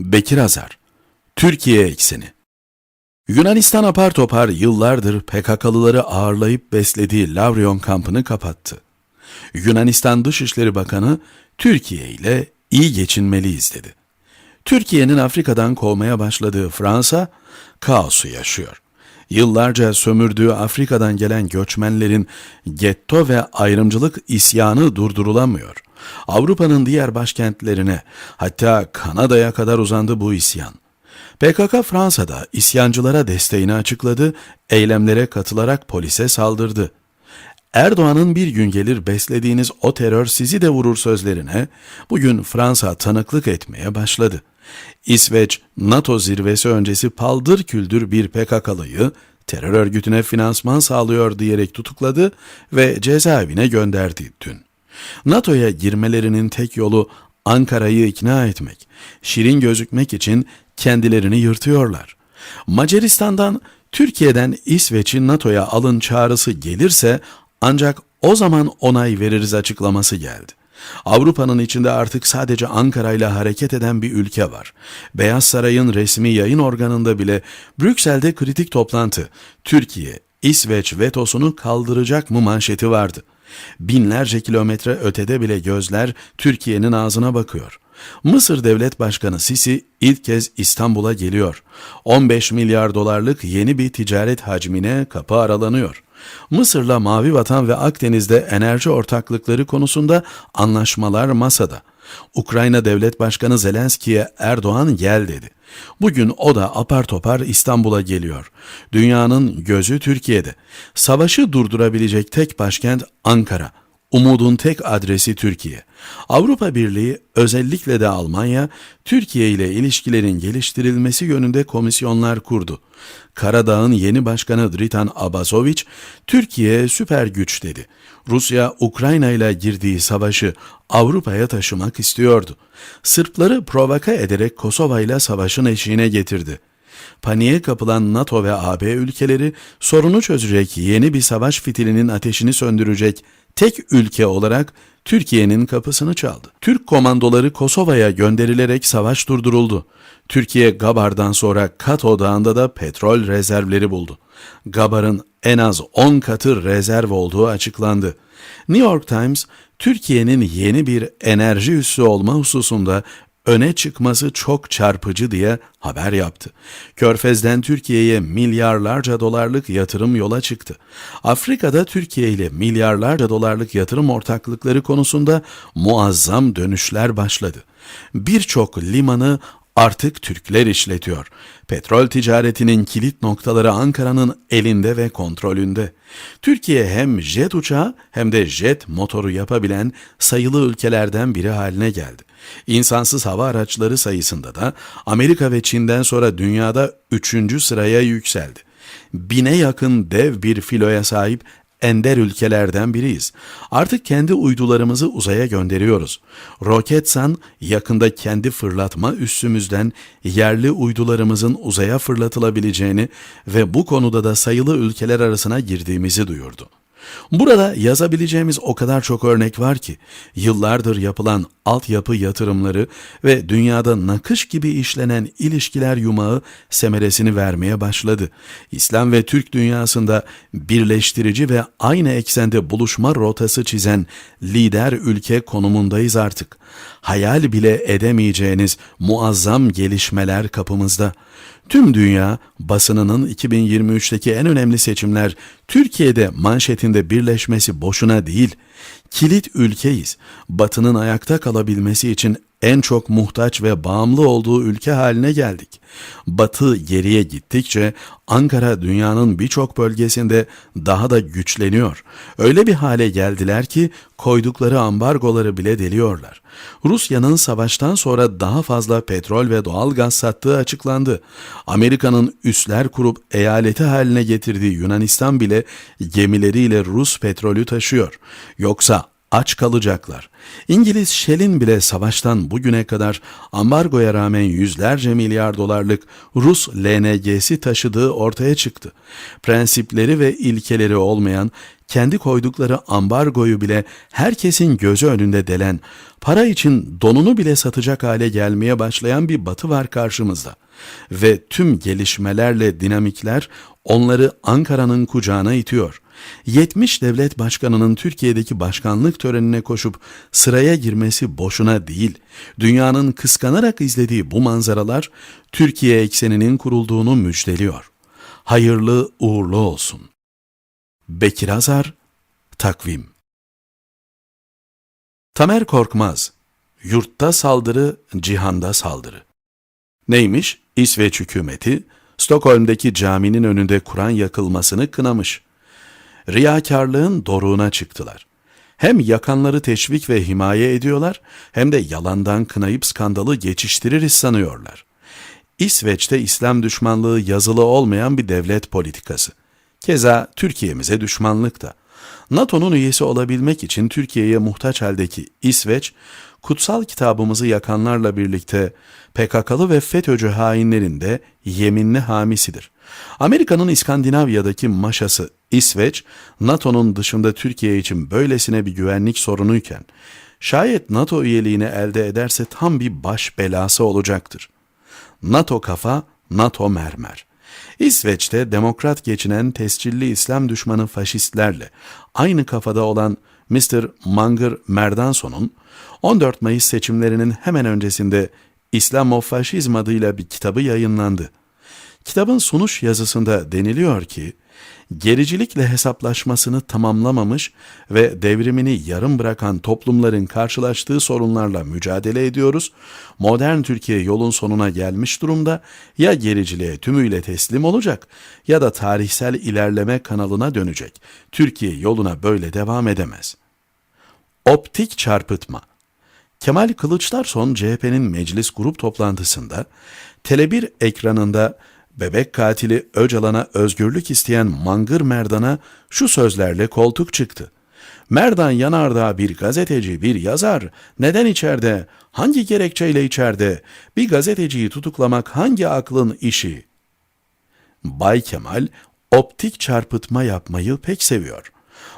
Bekir Azar Türkiye ekseni Yunanistan apar topar yıllardır PKK'lıları ağırlayıp beslediği Lavrion kampını kapattı. Yunanistan Dışişleri Bakanı Türkiye ile iyi geçinmeliyiz dedi. Türkiye'nin Afrika'dan kovmaya başladığı Fransa kaosu yaşıyor. Yıllarca sömürdüğü Afrika'dan gelen göçmenlerin getto ve ayrımcılık isyanı durdurulamıyor. Avrupa'nın diğer başkentlerine hatta Kanada'ya kadar uzandı bu isyan. PKK Fransa'da isyancılara desteğini açıkladı, eylemlere katılarak polise saldırdı. Erdoğan'ın bir gün gelir beslediğiniz o terör sizi de vurur sözlerine bugün Fransa tanıklık etmeye başladı. İsveç, NATO zirvesi öncesi paldır küldür bir PKK'lıyı terör örgütüne finansman sağlıyor diyerek tutukladı ve cezaevine gönderdi dün. NATO'ya girmelerinin tek yolu Ankara'yı ikna etmek, şirin gözükmek için kendilerini yırtıyorlar. Macaristan'dan Türkiye'den İsveç'in NATO'ya alın çağrısı gelirse ancak o zaman onay veririz açıklaması geldi. Avrupa'nın içinde artık sadece Ankara ile hareket eden bir ülke var. Beyaz Saray'ın resmi yayın organında bile Brüksel'de kritik toplantı, Türkiye, İsveç vetosunu kaldıracak mı manşeti vardı. Binlerce kilometre ötede bile gözler Türkiye'nin ağzına bakıyor. Mısır Devlet Başkanı Sisi ilk kez İstanbul'a geliyor. 15 milyar dolarlık yeni bir ticaret hacmine kapı aralanıyor. Mısır'la Mavi Vatan ve Akdeniz'de enerji ortaklıkları konusunda anlaşmalar masada. Ukrayna Devlet Başkanı Zelenski'ye Erdoğan gel dedi. Bugün o da apar topar İstanbul'a geliyor. Dünyanın gözü Türkiye'de. Savaşı durdurabilecek tek başkent Ankara. Umudun tek adresi Türkiye. Avrupa Birliği özellikle de Almanya Türkiye ile ilişkilerin geliştirilmesi yönünde komisyonlar kurdu. Karadağ'ın yeni başkanı Dritan Abazoviç Türkiye süper güç dedi. Rusya Ukrayna ile girdiği savaşı Avrupa'ya taşımak istiyordu. Sırpları provoka ederek Kosova ile savaşın eşiğine getirdi. Paniğe kapılan NATO ve AB ülkeleri sorunu çözecek yeni bir savaş fitilinin ateşini söndürecek tek ülke olarak Türkiye'nin kapısını çaldı. Türk komandoları Kosova'ya gönderilerek savaş durduruldu. Türkiye Gabar'dan sonra Kato Dağı'nda da petrol rezervleri buldu. Gabar'ın en az 10 katı rezerv olduğu açıklandı. New York Times, Türkiye'nin yeni bir enerji üssü olma hususunda öne çıkması çok çarpıcı diye haber yaptı. Körfez'den Türkiye'ye milyarlarca dolarlık yatırım yola çıktı. Afrika'da Türkiye ile milyarlarca dolarlık yatırım ortaklıkları konusunda muazzam dönüşler başladı. Birçok limanı artık Türkler işletiyor. Petrol ticaretinin kilit noktaları Ankara'nın elinde ve kontrolünde. Türkiye hem jet uçağı hem de jet motoru yapabilen sayılı ülkelerden biri haline geldi. İnsansız hava araçları sayısında da Amerika ve Çin'den sonra dünyada üçüncü sıraya yükseldi. Bine yakın dev bir filoya sahip ender ülkelerden biriyiz. Artık kendi uydularımızı uzaya gönderiyoruz. Roketsan yakında kendi fırlatma üssümüzden yerli uydularımızın uzaya fırlatılabileceğini ve bu konuda da sayılı ülkeler arasına girdiğimizi duyurdu. Burada yazabileceğimiz o kadar çok örnek var ki yıllardır yapılan altyapı yatırımları ve dünyada nakış gibi işlenen ilişkiler yumağı semeresini vermeye başladı. İslam ve Türk dünyasında birleştirici ve aynı eksende buluşma rotası çizen lider ülke konumundayız artık. Hayal bile edemeyeceğiniz muazzam gelişmeler kapımızda. Tüm dünya basınının 2023'teki en önemli seçimler Türkiye'de manşetinde birleşmesi boşuna değil. Kilit ülkeyiz. Batının ayakta kalabilmesi için en çok muhtaç ve bağımlı olduğu ülke haline geldik. Batı geriye gittikçe Ankara dünyanın birçok bölgesinde daha da güçleniyor. Öyle bir hale geldiler ki koydukları ambargoları bile deliyorlar. Rusya'nın savaştan sonra daha fazla petrol ve doğal gaz sattığı açıklandı. Amerika'nın üsler kurup eyaleti haline getirdiği Yunanistan bile gemileriyle Rus petrolü taşıyor. Yoksa aç kalacaklar. İngiliz Shell'in bile savaştan bugüne kadar ambargoya rağmen yüzlerce milyar dolarlık Rus LNG'si taşıdığı ortaya çıktı. Prensipleri ve ilkeleri olmayan, kendi koydukları ambargoyu bile herkesin gözü önünde delen, para için donunu bile satacak hale gelmeye başlayan bir batı var karşımızda. Ve tüm gelişmelerle dinamikler onları Ankara'nın kucağına itiyor. 70 devlet başkanının Türkiye'deki başkanlık törenine koşup sıraya girmesi boşuna değil. Dünyanın kıskanarak izlediği bu manzaralar Türkiye ekseninin kurulduğunu müjdeliyor. Hayırlı uğurlu olsun. Bekir Azar, Takvim Tamer Korkmaz, Yurtta saldırı, cihanda saldırı. Neymiş? İsveç hükümeti, Stockholm'daki caminin önünde Kur'an yakılmasını kınamış. Riyakarlığın doruğuna çıktılar. Hem yakanları teşvik ve himaye ediyorlar, hem de yalandan kınayıp skandalı geçiştiririz sanıyorlar. İsveç'te İslam düşmanlığı yazılı olmayan bir devlet politikası. Keza Türkiye'mize düşmanlık da. NATO'nun üyesi olabilmek için Türkiye'ye muhtaç haldeki İsveç, kutsal kitabımızı yakanlarla birlikte PKK'lı ve FETÖ'cü hainlerin de yeminli hamisidir. Amerika'nın İskandinavya'daki maşası İsveç, NATO'nun dışında Türkiye için böylesine bir güvenlik sorunuyken, şayet NATO üyeliğini elde ederse tam bir baş belası olacaktır. NATO kafa, NATO mermer. İsveç'te demokrat geçinen tescilli İslam düşmanı faşistlerle aynı kafada olan Mr. Manger Merdanson'un 14 Mayıs seçimlerinin hemen öncesinde İslamofaşizm adıyla bir kitabı yayınlandı. Kitabın sunuş yazısında deniliyor ki, gericilikle hesaplaşmasını tamamlamamış ve devrimini yarım bırakan toplumların karşılaştığı sorunlarla mücadele ediyoruz. Modern Türkiye yolun sonuna gelmiş durumda. Ya gericiliğe tümüyle teslim olacak ya da tarihsel ilerleme kanalına dönecek. Türkiye yoluna böyle devam edemez. Optik çarpıtma Kemal Kılıçdaroğlu CHP'nin meclis grup toplantısında Tele1 ekranında bebek katili Öcalan'a özgürlük isteyen Mangır Merdan'a şu sözlerle koltuk çıktı. Merdan Yanardağ bir gazeteci, bir yazar. Neden içeride? Hangi gerekçeyle içeride? Bir gazeteciyi tutuklamak hangi aklın işi? Bay Kemal optik çarpıtma yapmayı pek seviyor.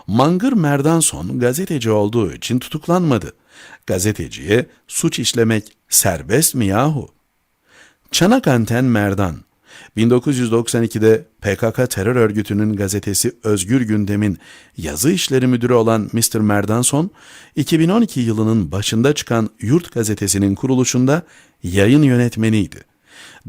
Mangır Merdanson gazeteci olduğu için tutuklanmadı. Gazeteciye suç işlemek serbest mi yahu? Çanak Anten Merdan 1992'de PKK terör örgütünün gazetesi Özgür Gündem'in yazı işleri müdürü olan Mr. Merdanson, 2012 yılının başında çıkan Yurt gazetesinin kuruluşunda yayın yönetmeniydi.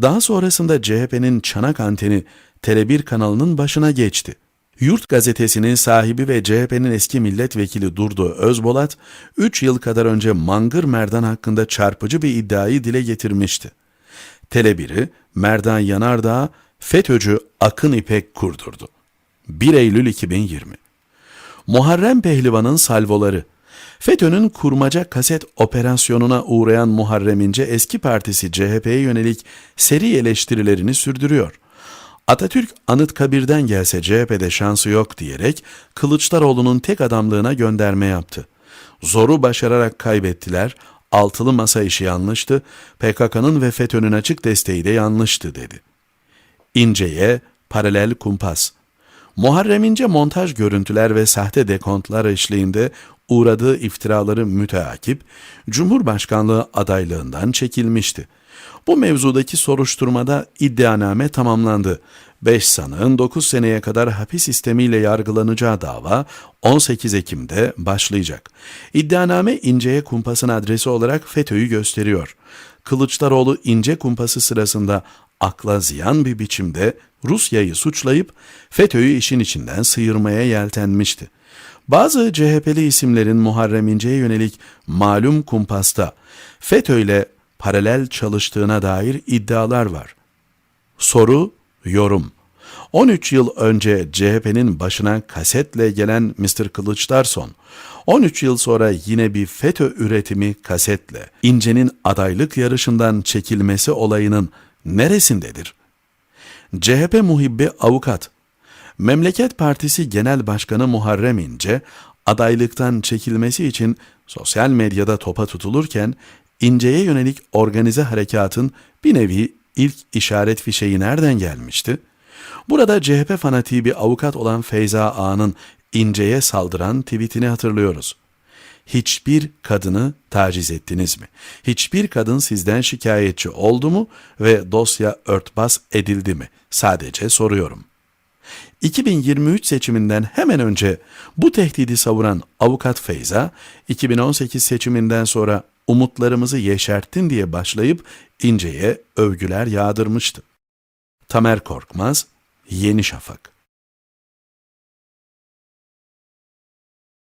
Daha sonrasında CHP'nin Çanak Anteni Tele1 kanalının başına geçti. Yurt gazetesinin sahibi ve CHP'nin eski milletvekili Durdu Özbolat, 3 yıl kadar önce Mangır Merdan hakkında çarpıcı bir iddiayı dile getirmişti. Tele1'i Merdan Yanardağ FETÖ'cü Akın İpek kurdurdu. 1 Eylül 2020 Muharrem Pehlivan'ın salvoları FETÖ'nün kurmaca kaset operasyonuna uğrayan Muharrem İnce eski partisi CHP'ye yönelik seri eleştirilerini sürdürüyor. Atatürk Anıtkabir'den gelse CHP'de şansı yok diyerek Kılıçdaroğlu'nun tek adamlığına gönderme yaptı. Zoru başararak kaybettiler, altılı masa işi yanlıştı, PKK'nın ve FETÖ'nün açık desteği de yanlıştı dedi. İnce'ye paralel kumpas. Muharrem İnce montaj görüntüler ve sahte dekontlar eşliğinde uğradığı iftiraları müteakip, Cumhurbaşkanlığı adaylığından çekilmişti. Bu mevzudaki soruşturmada iddianame tamamlandı. 5 sanığın 9 seneye kadar hapis sistemiyle yargılanacağı dava 18 Ekim'de başlayacak. İddianame İnce'ye kumpasın adresi olarak FETÖ'yü gösteriyor. Kılıçdaroğlu İnce kumpası sırasında akla ziyan bir biçimde Rusya'yı suçlayıp FETÖ'yü işin içinden sıyırmaya yeltenmişti. Bazı CHP'li isimlerin Muharrem İnce'ye yönelik malum kumpasta FETÖ ile paralel çalıştığına dair iddialar var. Soru, yorum. 13 yıl önce CHP'nin başına kasetle gelen Mr. Kılıçdaroğlu, 13 yıl sonra yine bir FETÖ üretimi kasetle İnce'nin adaylık yarışından çekilmesi olayının neresindedir? CHP muhibbi avukat Memleket Partisi Genel Başkanı Muharrem İnce, adaylıktan çekilmesi için sosyal medyada topa tutulurken İnce'ye yönelik organize harekatın bir nevi ilk işaret fişeği nereden gelmişti? Burada CHP fanatiği bir avukat olan Feyza Ağa'nın İnce'ye saldıran tweetini hatırlıyoruz. Hiçbir kadını taciz ettiniz mi? Hiçbir kadın sizden şikayetçi oldu mu ve dosya örtbas edildi mi? Sadece soruyorum. 2023 seçiminden hemen önce bu tehdidi savuran avukat Feyza, 2018 seçiminden sonra umutlarımızı yeşerttin diye başlayıp İnce'ye övgüler yağdırmıştı. Tamer Korkmaz, Yeni Şafak